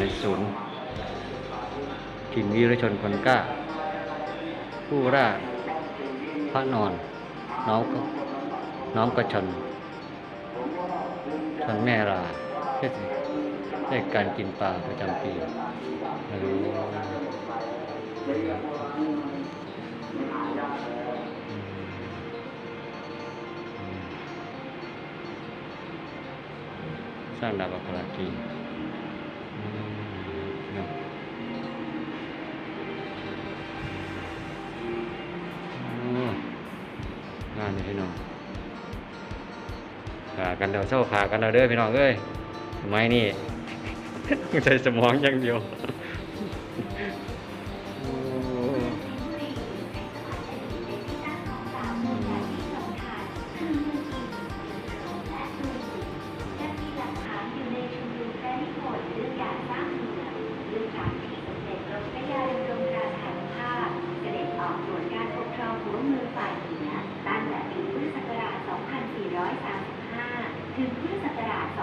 ในศูนย์ถิ่นวีรชนคนกล้า ผู้ร่าพระนอน น้องก็น้องกระชนชนแม่ลาเทศเทศการกินปลาประจำปีสร้างดาบอัคราจี พี่น้องขากันเดาเศร้าขากันเราเด้อพี่น้องเอ้ยสมัยนี้ใช้สมองอย่างเดียว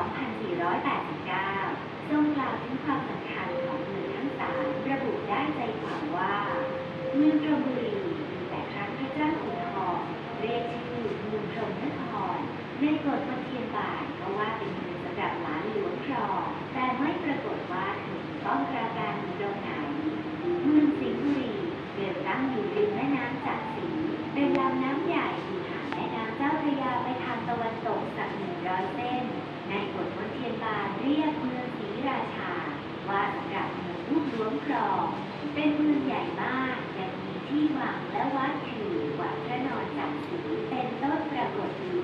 2489 ทรงกล่าวถึงความสำคัญของเมืองทั้งสามระบุได้ใจความว่า เมืองพรหมบุรีมีแต่ครั้งพระเจ้าขุนทองเรียกชื่อเมืองพรหมนครในกฎมนเทียนบาทก็ว่าเป็นเมืองสำหรับหลานหลวงครอง แต่ไม่ปรากฏว่าถึงต้องปราการตรงไหน เมืองสิงห์บุรีเดิมตั้งอยู่ริมแม่น้ำจักรีเป็นลำน้ำใหญ่อยู่หาแม่น้ำเจ้าพระยาไปทางตะวันตกสักหนึ่งร้อยเส้น ในกฎมนเทียนบานเรียกเมืองศรีราชา ว่าสำหรับเมืองลูกหลวงครอง เป็นเมืองใหญ่มากยังมีที่วังและวัดคือวัดพระนอนจักรีเป็นต้นปรากฏอยู่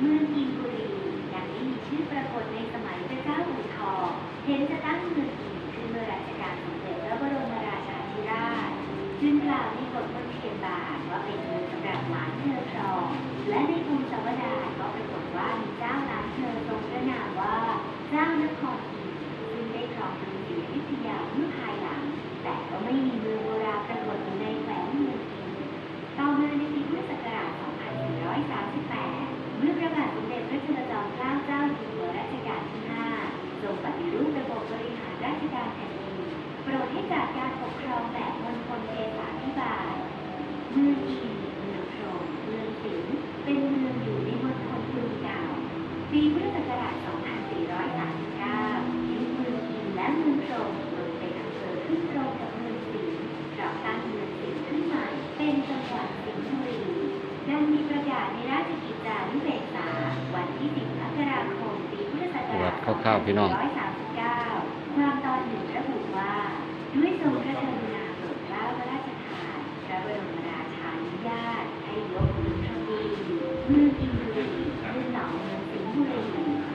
เมืองอินบุรียังไม่มีชื่อปรากฏในสมัยพระเจ้าอู่ทองเห็นจะตั้งเมืองอินขึ้นเมื่อรัชกาลสมเด็จพระบรมราชาธิราช จึงกล่าวในกฎมนเทียนบาทว่าเป็นเมืองสำหรับหลานเธอครองและในกรุงสวดาก็ปรากฏว่ามีเจ้าหลานเธอทรงพระนามว่าเจ้านครอินซึ่งได้ครองกรุงศรีอยุธยาเมื่อภายหลัง แต่ก็ไม่มีเมืองโบราณปรากฏอยู่ในแขวงเมืองอินทร์ต่อมาในปีพุทธศักราช 2438 เมื่อพระบาทสมเด็จพระจุลจอมเกล้าเจ้าอยู่หัวรัชกาลที่ 5 ทรงปฏิรูประบบบริหารราชการแผ่นดิน โปรดให้จัดการปกครองแบบมณฑลเทศาธิบาลเมืองอินเมืองพรมเมืองสิงห์เป็นเมืองอยู่ในมณฑลกรุงเก่าปีพุทธศักราช 2439ยึดเมืองอินและเมืองพรหมโดยเป็นอำเภอขึ้นตรงกับเมืองสิงห์ปรับตั้งเมืองสิงห์ขึ้นใหม่เป็นจังหวัดสิงห์บุรีดังมีประกาศในราชกิจจานุเบกษาวันที่ 10มกราคม ปีพุทธศักราชตราวๆพี่น้อง2539ความตอนหนึ่งระบุว่า ด้วยทรงพระกรุณาโปรดเกล้าพระราชทานพ ระบรมราชานุญาตให้ยกเมืองพระบุรีเมืองอินบุรีขึ้นต่องเมืองสิงห์บุรี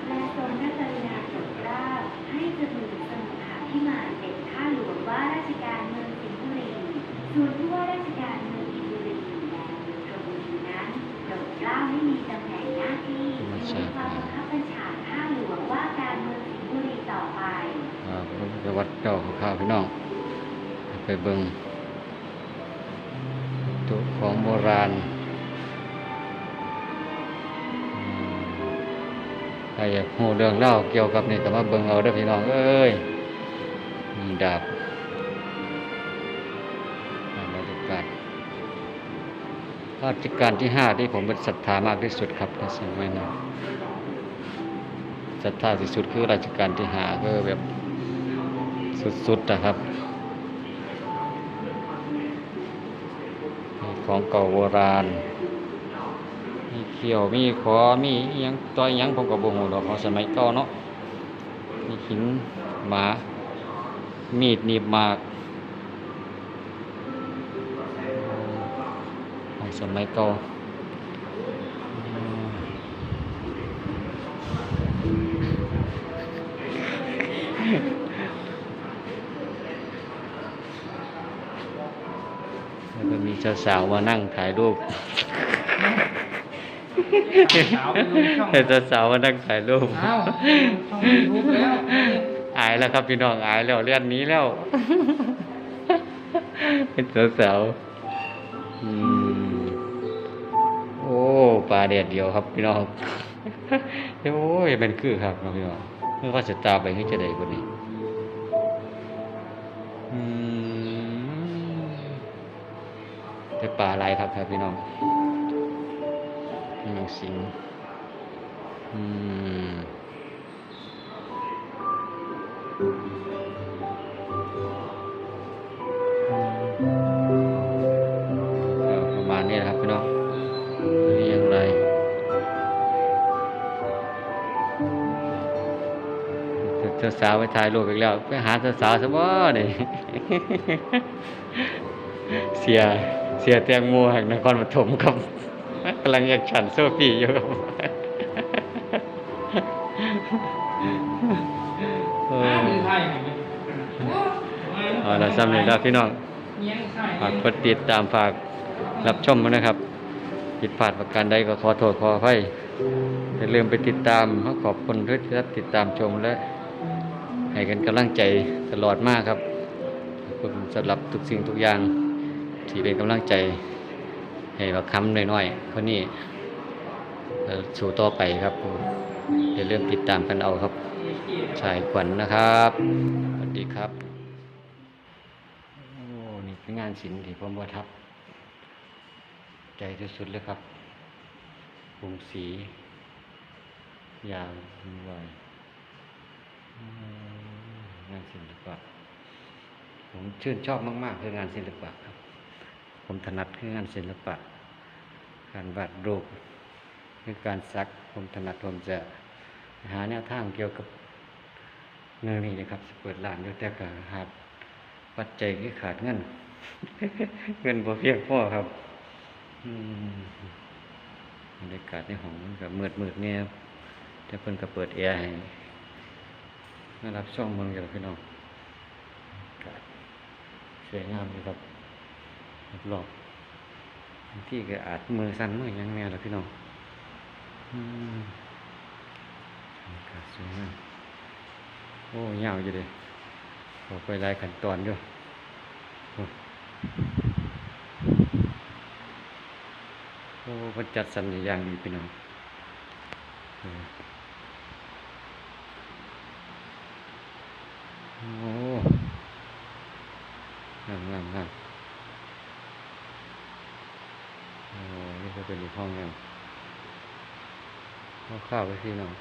และทรงพระกรุณาโปรดเกล้าให้จมูกสมุทาพิมานเป็นข้าหลวงว่าราชการเมืองสิงห์บุรีส่วนผู้ว่าราชการเมืองอินบุรีและเมืองพรมบุรีนั้นโปรดเกล้าให้มีตำแหน่งหน้าที่มีความบังคับบัญชาข้าหลวงว่าการเมืองสิงห์บุรีต่อไปอ่าไปวัดเจ้าข้าพี่น้องไปเบิ่ง ตัวของโบราณ ใครอยากรู้เรื่องเล่าเกี่ยวกับนี่ก็มาเบิงเอาเด้พี่น้อง เอ้ยมีดาบอ่าราชการราชการที่ห้าที่ผมเป็นศรัทธามากที่สุดครับในสมัยนั้นศรัทธาที่สุดคือราชการที่ห้าคือแบบสุดๆนะครับ ของเก่าโบราณ มีเขียว มีขอ มียังตัวอิหยังผมก็บ่ฮู้ดอกของสมัยเก่าเนาะ มีหินหมา มีดหนีบหมากของสมัยเก่าอืมแล้วก็มี สาวๆมานั่งถ่ายรูปสาวไปดูช่องเห็นสาวๆมานั่งถ่ายรูปอ้าวช่องยูทูบแล้วอายแล้วครับพี่น้องอายแล้วเลื่อนหนี้แล้วเป็นสาวๆอืมโอ้ปลาแดดเดียวครับพี่น้องโอ้ยเป็นคือครับพี่น้องเมื่อว่าจะตามไปคือจะได้คนนี้าหลายครับครับพี่น้องนี่สิงอืมประมาณนี้แหละครับพี่น้องนี่อย่างไรเจ้าสาวไปถ่ายรูปอีกแล้ว ไปหาเจ้าสาวซะบ่เนี่ยเสียเสียแตงโมแห่งนครปฐมครับกำลังอยากฉันโซฟีอยู่ครับเออ้าวอมือไทยเห็นไหมเอาละสำเร็จแล้วพี่น้องเงี้ยงไส้ฝากกดติดตามฝากรับชมด้วยนะครับ ผิดพลาดประการใดก็ขอโทษขออภัยอย่าลืมไปติดตามขอบคุณที่รับติดตามชมและให้กันกำลังใจตลอดมากครับขอบคุณสำหรับทุกสิ่งทุกอย่าง ที่เป็นกำลังใจให้ว่าคำน้อยๆคนนี้สู่ต่อไปครับผมอย่าลืมติดตามกันเอาครับชายขวัญนะครับสวัสดีครับโอ้นี่เป็นงานศิลป์ที่ผมประทับ ใจที่สุดเลยครับผงสียาวไวอืมงานศิลปะผมชื่นชอบมาก ๆ คืองานศิลปะครับ ผมถนัดคืองานศิลปะ การวาดรูปคือการซักผมถนัดผมจะหาแนวทางเกี่ยวกับเรื่องนี้นะครับเปิดร้านอยู่แต่ก็หาปัจจัยคือขาดเงิน เงินบ่เพียงพอครับอืมบรรยากาศในห้องมันก็มืดมืดเนี่ยแต่เพิ่นก็เปิดแอร์ให้มารับช่องเมืองอยู่แล้วพี่น้องอกสวยงามเลยครับ รอบๆที่ก็อาจมือสั่นมือยังแน่ล้วพี่น้องอากาศสวยงามโอ้ยาวอยู่เลยขอไปหลายขั้นตอนอยู่โอ้โอ้เพิ่นจัดสรรอย่างดีพี่น้องโอ้งามงามงามโอ้นี่ก็ เป็นอีกห้องหนึงข้าวข้าวไปพี่น้อง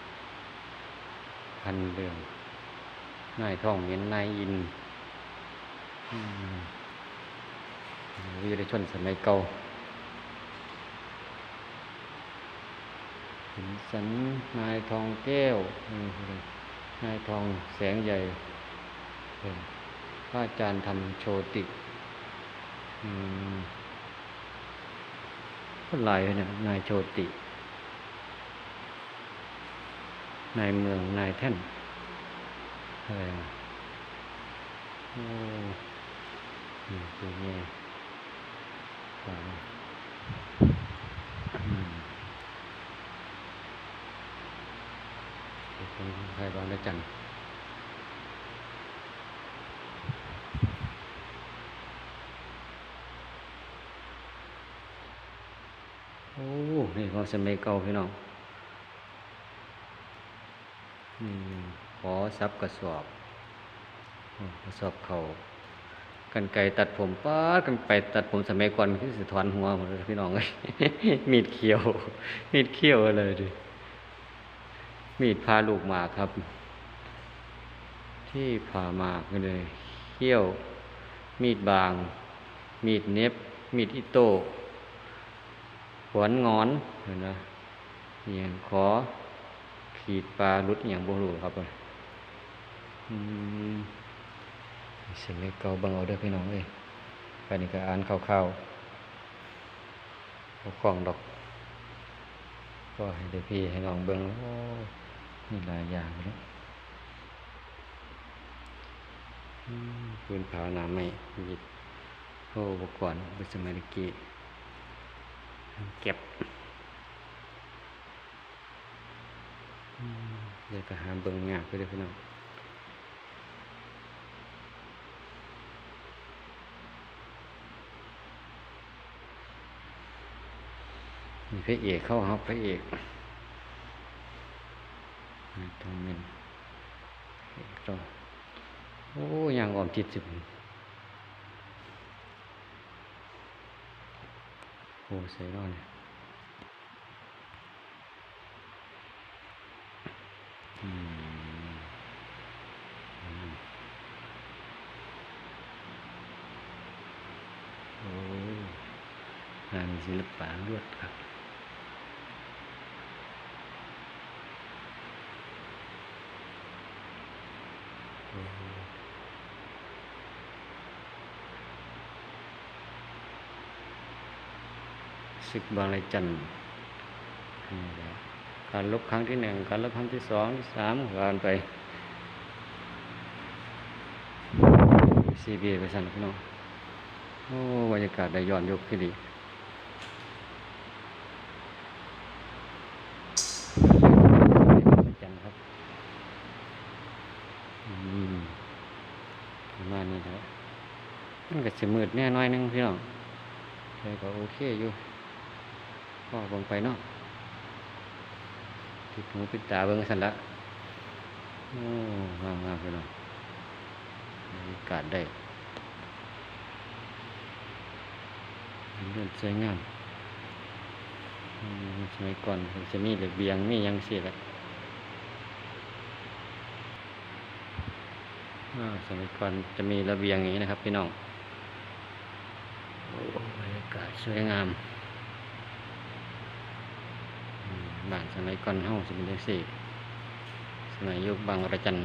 พันเรืองนายทองเห็นนายอินวีรชนสมัยเก่าหินสันนายทองแก้ว นายทองแสงใหญ่พระอาจารย์ทำโชติอืม ก็หลายเลยเนี่ยนายโชติ นายเมืองนายแท่นอะไรโอ้นี่คือไงสามอืมเป็นใครบ้างได้จันโอ้ นี่ของสมัยเก่าพี่น้องอืมขอซับกระสอบกระสอบเขากันไก่ตัดผมป้ากันไปตัดผมสมัยก่อนคือสิถอนหัวหมดเลยพี่น้องเอ้ยมีดเขียว มีดเขียวเลยดิมีดพาลูกหมากครับ ที่ผ่าหมากเลยเขี้ยว มีดบาง มีดเน็บ มีดอิโต้ ขวนงอนเห็นไหมอย่างขอขีดปลาลุดอย่างโบรูครับอืมเสียงเล็กเกาเบังเอาเด้อพี่น้องเอ้ยไปนี่ก็อ่านข่าวๆบ่คล่องดอก ก็ให้ได้พี่ให้น้องเบิ่งโอ้มีหลายอย่างเนาะอืมปืนเผาหนาไม่หยิบโอ้อุปกรณ์เป็นสมัยตะกี้ เก็บเดี๋ยวก็หาเบิ่งากไปเด้อพี่น้องมีพระเอกเข้าครับพระเอกตรงนี้พระเอกต้องโอ้ยังอ่อมจิตสิ อ้ใส่นอนอืมอืมโอ้งานศิลปะลวดครับ โอ้ ศึกบางรจันทร์นี่แหละการลบครั้งที่หนึ่งการลบครั้งที่สองที่สามการไปซีบีไปสั่นพี่น้องโอ้บรรยากาศได้ย้อนยุคขึ้นดีจันครับอืมประมาณนี้แหละมันก็สิมืดแน่น้อยนึงพี่น้องแต่ก็โอเคอยู่ ก็เบิ่งไปเนาะติดหูปิดตาเบิ่งสันละโอ้งามงามๆพี่น้องบรรยากาศได้เรื่องสวยงามสมัยก่อนมันจะมีระเบียงมียังเสิแหละอ่าสมัยก่อนจะมีระเบียงอย่างนี้นะครับ พี่น้องโอ้บรรยากาศสวยงามอืม บ้านสมัยก่อนเฮาจะเป็นจังซี่สมัยยุคบางระจัน